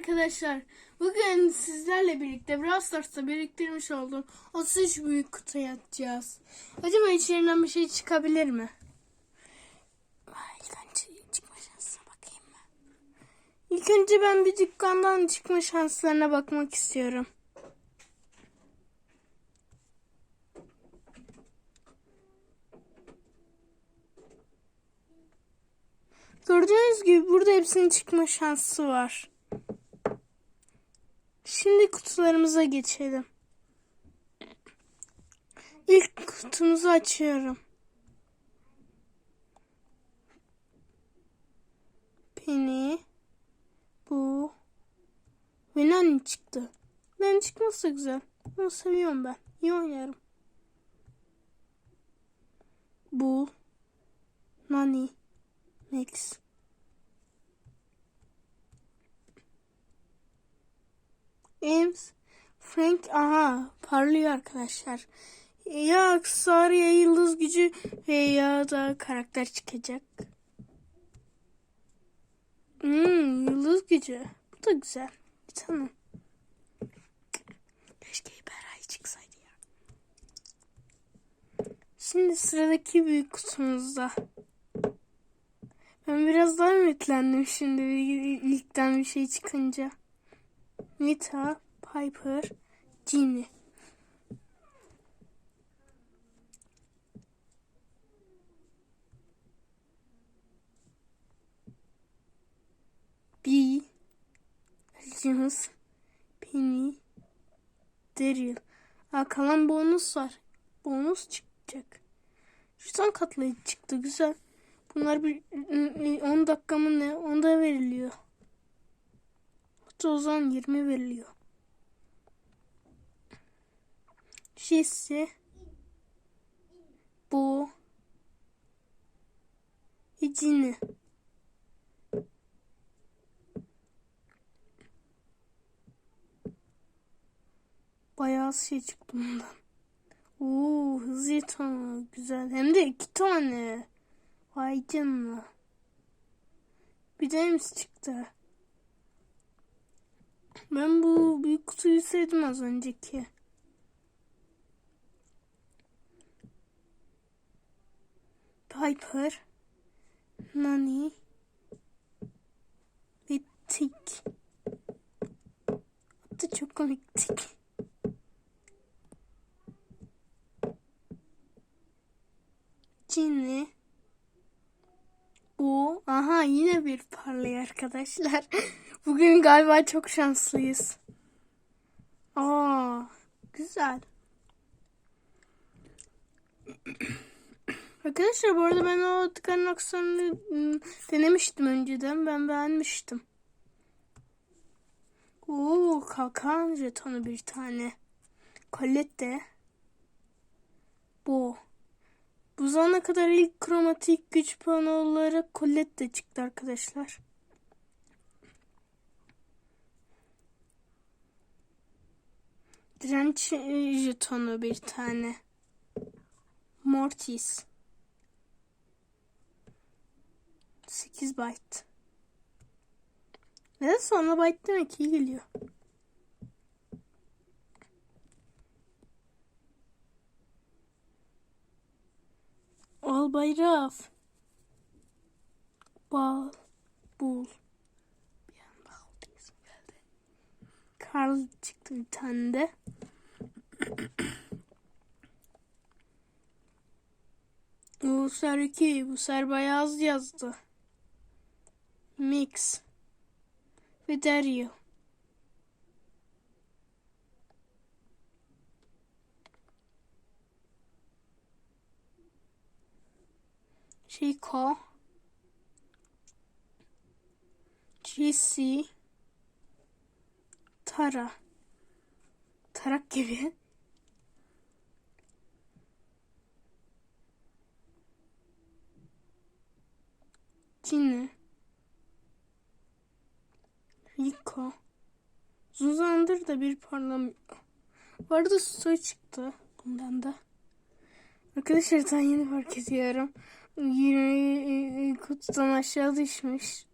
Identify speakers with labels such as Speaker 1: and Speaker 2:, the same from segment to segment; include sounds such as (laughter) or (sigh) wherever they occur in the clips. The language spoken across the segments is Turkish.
Speaker 1: arkadaşlar. Bugün sizlerle birlikte Brawl Stars'ta biriktirmiş olduğum 33 büyük kutuyu atacağız. Acaba içlerinden bir şey çıkabilir mi? İlk önce çıkma şansına bakayım mı? İlk önce ben bir dükkandan çıkma şanslarına bakmak istiyorum. Gördüğünüz gibi burada hepsinin çıkma şansı var. Şimdi kutularımıza geçelim. İlk kutumuzu açıyorum. Penny. Bu. Ve çıktı. Nani çıkması güzel. Onu seviyorum ben. İyi oynarım. Bu. Nani. Max. Ems. Frank aha parlıyor arkadaşlar. Ya aksesuar ya yıldız gücü veya da karakter çıkacak. Hmm, yıldız gücü. Bu da güzel. Bir tane. Keşke Hiperay çıksaydı ya. Şimdi sıradaki büyük kutumuzda. Ben biraz daha ümitlendim şimdi ilkten bir şey çıkınca. Nita, Piper, Ginny. B, James, Penny, Daryl. Aa, kalan bonus var. Bonus çıkacak. Şuradan katlayıcı çıktı. Güzel. Bunlar bir 10 dakika mı ne? Onda veriliyor. Hatta o zaman 20 veriliyor. Jesse bu Ecini Bayağı şey çıktı bundan. Oo, hızlı yatağım güzel. Hem de iki tane. Vay canına. Bir de çıktı. Ben bu büyük kutuyu sevdim az önceki. Piper, Nani ve Tik. Hatta çok komik Tik. Ginny. Aha yine bir parlıyor arkadaşlar. (laughs) Bugün galiba çok şanslıyız. Aa, güzel. (clears throat) Arkadaşlar bu arada ben o tıkanın aksanını ıı, denemiştim önceden. Ben beğenmiştim. Oo, kalkan jetonu bir tane. Colette. Bu. Bu zamana kadar ilk kromatik güç puanı olarak Colette çıktı arkadaşlar. Direnç e, jetonu bir tane. Mortis. 8 byte. Neden sonra byte demek iyi geliyor. Bayraf. Bal. Bul. Bir an bal diye isim geldi. Karl çıktı bir tane de. Ser (clears throat) 2. Bu ser bayağı az yazdı. Mix. Ve Dario. Chico. Jesse. Tara. Tarak gibi. Cine. Rico. Uzun zamandır da bir parlamıyor. Bu arada soy çıktı bundan da. Arkadaşlar ben yeni fark ediyorum. Yine kutudan aşağı düşmüş.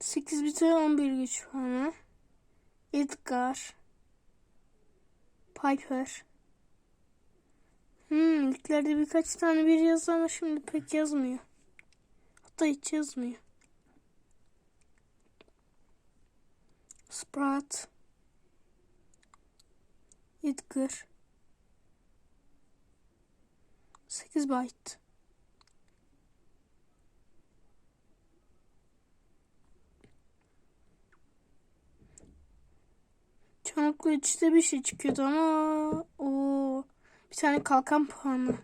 Speaker 1: Sekiz biter on bir güç puanı. Edgar. Piper. Hmm, ilklerde birkaç tane bir yazdı ama şimdi pek yazmıyor. Hatta hiç yazmıyor. Sprat. Edgar. 8 byte. Çanaklı içte bir şey çıkıyordu ama o bir tane kalkan puanı.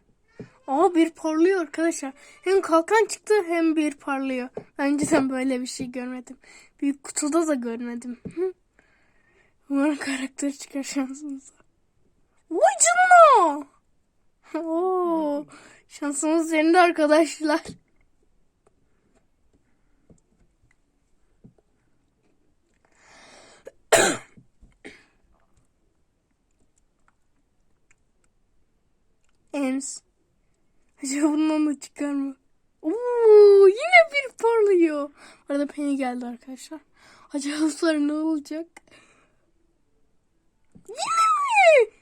Speaker 1: Aa bir parlıyor arkadaşlar. Hem kalkan çıktı hem bir parlıyor. Önceden böyle bir şey görmedim. Büyük kutuda da görmedim. Umarım karakter çıkar şansımıza. Vay canına. (laughs) Oo, şansımız yerinde arkadaşlar. (coughs) Ems. Acaba bundan da çıkar mı? Oo, yine bir parlıyor. Arada Penny geldi arkadaşlar. Acaba sefer ne olacak? Yine mi?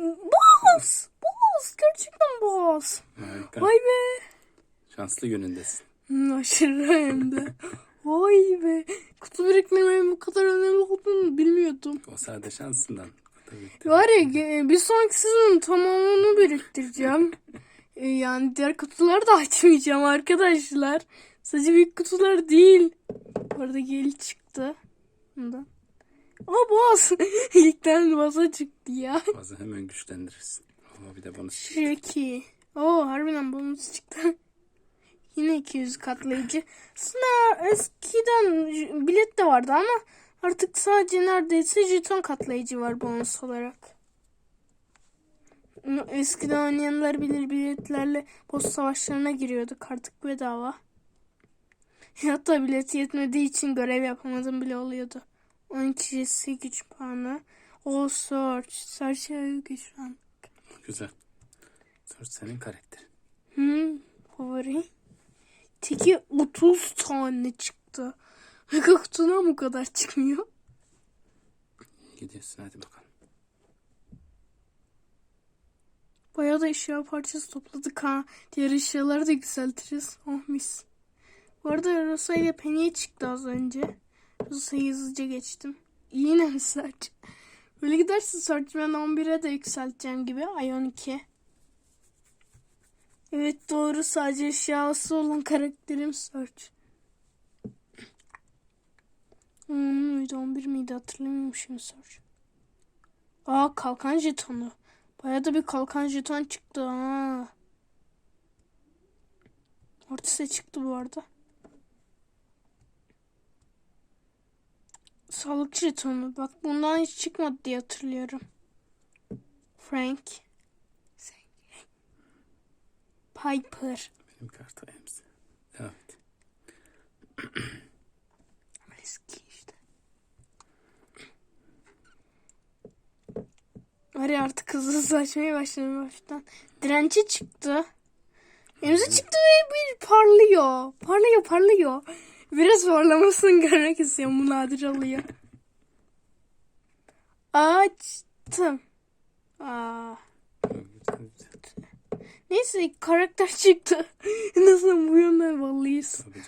Speaker 1: Boss! Boss! Gerçekten boss.
Speaker 2: Harika.
Speaker 1: Vay be.
Speaker 2: Şanslı günündesin.
Speaker 1: Hmm, aşırı hem de. Vay be. Kutu biriktirmenin bu kadar önemli olduğunu bilmiyordum.
Speaker 2: O sadece şansından. Tabii.
Speaker 1: Var ya ge- bir sonraki sezonun tamamını biriktireceğim. E, yani diğer kutuları da (laughs) açmayacağım arkadaşlar. Sadece büyük kutular değil. Bu arada gel çıktı. Bundan. Aa boss. (laughs) İlkten boss'a çıktı ya.
Speaker 2: Bazı hemen güçlendirirsin. Oo, bir de bonus.
Speaker 1: Şirki. Oo harbiden bonus çıktı. (laughs) Yine 200 katlayıcı. Aslında eskiden bilet de vardı ama artık sadece neredeyse jeton katlayıcı var bonus olarak. Eskiden oynayanlar bilir biletlerle boss savaşlarına giriyorduk artık bedava. (laughs) Hatta bilet yetmediği için görev yapamadım bile oluyordu. 10 kişisi güç puanı. O search. Search'e güç puanı.
Speaker 2: Güzel. Sonra senin karakterin.
Speaker 1: Hmm, favori. Teki 30 tane çıktı. Mega kutudan bu kadar çıkmıyor.
Speaker 2: Gidiyorsun hadi bakalım.
Speaker 1: Bayağı da eşya parçası topladık ha. Diğer eşyaları da yükseltiriz. Oh mis. Bu arada Rosa ile Penny'e çıktı az önce. Rosa'yı hızlıca geçtim. Yine mi Search? Böyle giderse Search ben 11'e de yükselteceğim gibi. Ay 12. Evet doğru sadece eşyası olan karakterim Search. Hmm, muydu 11 miydi hatırlamıyorum şimdi Search. Aa kalkan jetonu. Bayağı da bir kalkan jeton çıktı ha. Ortası çıktı bu arada. Sağlık jetonu. Bak bundan hiç çıkmadı diye hatırlıyorum. Frank. Piper.
Speaker 2: Benim kartı emsi. Evet. (clears throat)
Speaker 1: Eski işte. Var ya artık hızlı hızlı açmaya başladım baştan. Direnci çıktı. Emzi çıktı ve bir parlıyor. Parlıyor parlıyor. Biraz parlamasını (laughs) görmek istiyorum. Bu nadir oluyor. Açtım. Aa.
Speaker 2: Güzel.
Speaker 1: Neyse karakter çıktı. (laughs) Nasıl bu yönden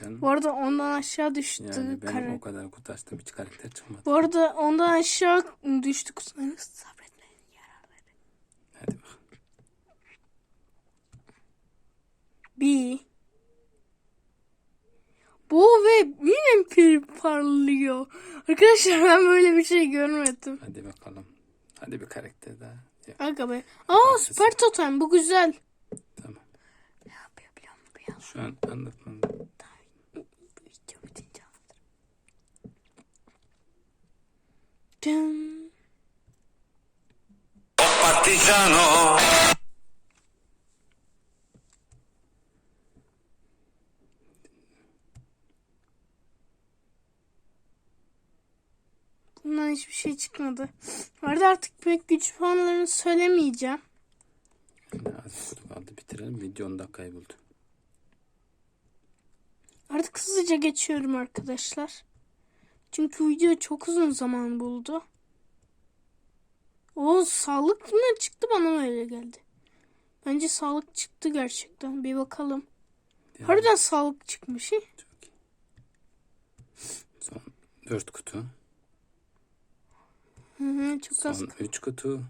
Speaker 2: canım.
Speaker 1: Bu arada ondan aşağı düştü
Speaker 2: Yani benim
Speaker 1: karakter.
Speaker 2: o kadar kutu açtım hiç karakter çıkmadı.
Speaker 1: Bu arada ondan aşağı düştük. Sabretmeyin yararları.
Speaker 2: Hadi bakalım.
Speaker 1: Bir. Bu ve yine bir parlıyor. Arkadaşlar ben böyle bir şey görmedim.
Speaker 2: Hadi bakalım. Hadi bir karakter daha. Ya,
Speaker 1: Aga be. Aa süper totem bu güzel.
Speaker 2: tamam.
Speaker 1: Ne yapıyor biliyor musun? Bir
Speaker 2: Şu an anlatmam.
Speaker 3: partigiano
Speaker 1: Bundan hiçbir şey çıkmadı. Arada artık pek güç puanlarını söylemeyeceğim.
Speaker 2: Yani az kutu kaldı bitirelim. Video 10 dakikayı buldu.
Speaker 1: Artık hızlıca geçiyorum arkadaşlar. Çünkü video çok uzun zaman buldu. O sağlık mı çıktı bana mı öyle geldi? Bence sağlık çıktı gerçekten. Bir bakalım.
Speaker 2: Yani
Speaker 1: Harbiden sağlık çıkmış. he?
Speaker 2: Çok iyi. Son 4 kutu.
Speaker 1: Hı hı, çok az.
Speaker 2: Son 3 kutu.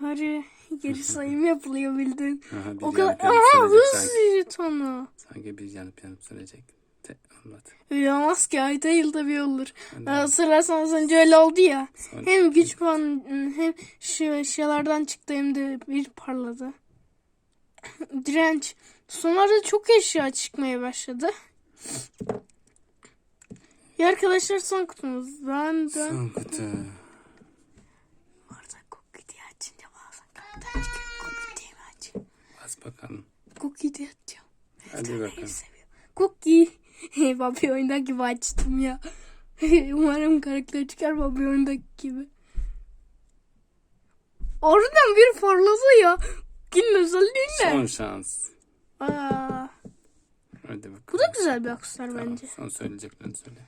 Speaker 1: Hadi (laughs) geri sayım yapılıyor bildin.
Speaker 2: Aha,
Speaker 1: O kadar. Aha hız
Speaker 2: sanki.
Speaker 1: jetonu.
Speaker 2: Sanki bir yanıp yanıp sönecek. Te, olmadı.
Speaker 1: Öyle olmaz ki ayda yılda bir olur.
Speaker 2: Hadi.
Speaker 1: Hatırlarsanız önce öyle oldu ya.
Speaker 2: Son
Speaker 1: Hem güç puan hem şu eşyalardan çıktı hem de bir parladı. (coughs) Direnç. Sonlarda çok eşya çıkmaya başladı. Ya arkadaşlar son kutumuz. Ben dön.
Speaker 2: Son kutu.
Speaker 1: Orada cookie diye açınca bazen karakter çıkıyor. Cookie diye mi açayım?
Speaker 2: Bas bakalım.
Speaker 1: Cookie diye açacağım.
Speaker 2: Hadi bakalım.
Speaker 1: seviyor. Cookie. (laughs) Bobby oyundaki gibi açtım ya. (laughs) Umarım karakter çıkar Bobby oyundaki gibi. Oradan bir parladı ya. Cookie'nin özelliği ne?
Speaker 2: Son şans.
Speaker 1: Aa,
Speaker 2: Hadi bakalım.
Speaker 1: bu da güzel bir aksesuar
Speaker 2: Tamam,
Speaker 1: bence.
Speaker 2: Son söyleyeceklerini söyle.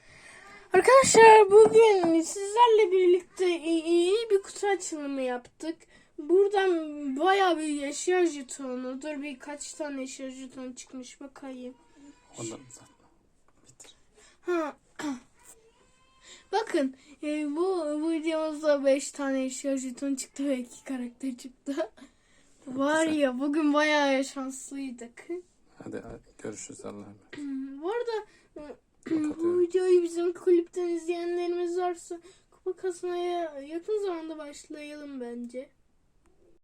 Speaker 1: Arkadaşlar bugün sizlerle birlikte iyi bir kutu açılımı yaptık. Buradan bayağı bir eşya jetonu. Dur birkaç tane eşya jetonu çıkmış bakayım.
Speaker 2: Ondan uzatma. Bitir.
Speaker 1: Ha. Bakın e, bu, bu videomuzda 5 tane eşya jeton çıktı ve 2 karakter çıktı. Var ya bugün bayağı şanslıydık.
Speaker 2: Hadi, görüşürüz Allah'a emanet.
Speaker 1: Bu arada e, (clears throat) bu videoyu bizim kulüpten izleyenlerimiz varsa kupa kasmaya yakın zamanda başlayalım bence.